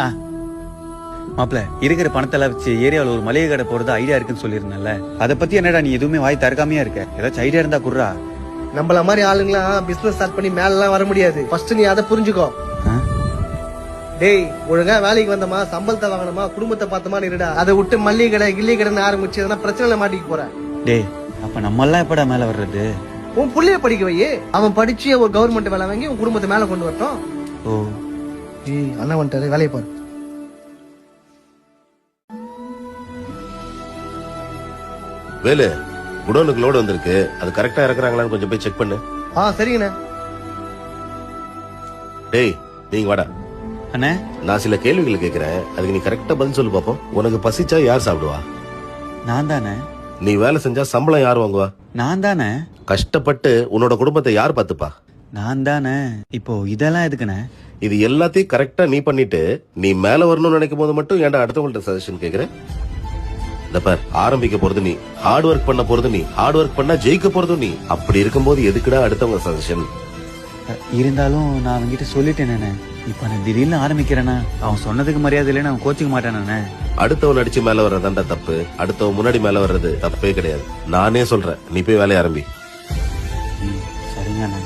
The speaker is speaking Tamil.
ஆ. மாப்பிள இருக்கிற பணத்தெல்லாம் வச்சு ஏரியாவில் ஒரு மளிகை கடை போறது ஐடியா இருக்குன்னு சொல்லியிருந்தேன்ல. அதை பத்தி என்னடா நீ எதுவுமே வாய் திறக்காமையா இருக்க? ஏதாச்சும் ஐடியா இருந்தா குடுறா. நம்மள மாதிரி ஆளுங்களாம் பிசினஸ் ஸ்டார்ட் பண்ணி மேல எல்லாம் வர முடியாது. ஃபர்ஸ்ட் நீ அதை புரிஞ்சுக்கோ? டேய் ஒழுங்கா வேலைக்கு வந்தமா சம்பளத்தை வாங்கணுமா குடும்பத்தை பார்த்தமா இருடா அதை விட்டு மல்லிகை கடை கிள்ளி கடைன்னு ஆரம்பிச்சு எதனா பிரச்சனைல மாட்டிக்க போற. டேய் அப்ப நம்ம எல்லாம் எப்படா மேல வர்றது? உன் புள்ளைய படிக்க வை. அவன் படிச்சு ஒரு கவர்மெண்ட் வேலை வாங்கி உன் குடும்பத்தை மேல கொண்டு வரட்டும். ஓ. ஏய் அண்ணா வந்துட்டாரு வேலையை பாரு. வேலு குடோனுக்கு லோடு வந்திருக்கு. அது கரெக்டா இறக்குறாங்களான்னு கொஞ்சம் போய் செக் பண்ணு. ஆ சரிங்கண்ணே. டேய் நீங்க வாடா. அண்ணே? நான் சில கேள்விகள் கேக்குறேன் அதுக்கு நீ கரெக்டா பதில் சொல்லு பாப்போம். உனக்கு பசிச்சா யார் சாப்பிடுவா? நான் தானே? நீ வேலை செஞ்சா சம்பளம் யார் வாங்குவா? நான் தானே? கஷ்டப்பட்டு உன்னோட குடும்பத்தை யார் பாத்துப்பா நான் தானே இப்போ இதெல்லாம் எதுக்குண்ணே? இது எல்லாத்தையும் கரெக்டா நீ பண்ணிட்டு நீ மேல வரணும்னு நினைக்கும் போது மட்டும் ஏன்டா அடுத்தவங்கள்ட்ட சஜஷன் கேக்குற? இந்த பார் ஆரம்பிக்க போறது நீ ஹார்ட் ஒர்க் பண்ண போறது நீ ஹார்ட் ஒர்க் பண்ணா ஜெயிக்க போறதும் நீ. அப்படி இருக்கும்போது எதுக்குடா அடுத்தவங்க சஜஷன் இருந்தாலும் நான் அவன்கிட்ட சொல்லிட்டேனே இப்ப நான் திடீர்னு ஆரம்பிக்கிறேன்னா அவன் சொன்னதுக்கு மரியாதை இல்லைன்னு அவன் கோச்சிக்க மாட்டானே அடுத்தவன் அடிச்சு மேல வர்றதாண்டா தப்பு. அடுத்தவன் முன்னாடி மேல வர்றது தப்பே கிடையாது. நானே சொல்றேன் நீ போய் வேலைய ஆரம்பி. சரிங்க அண்ணே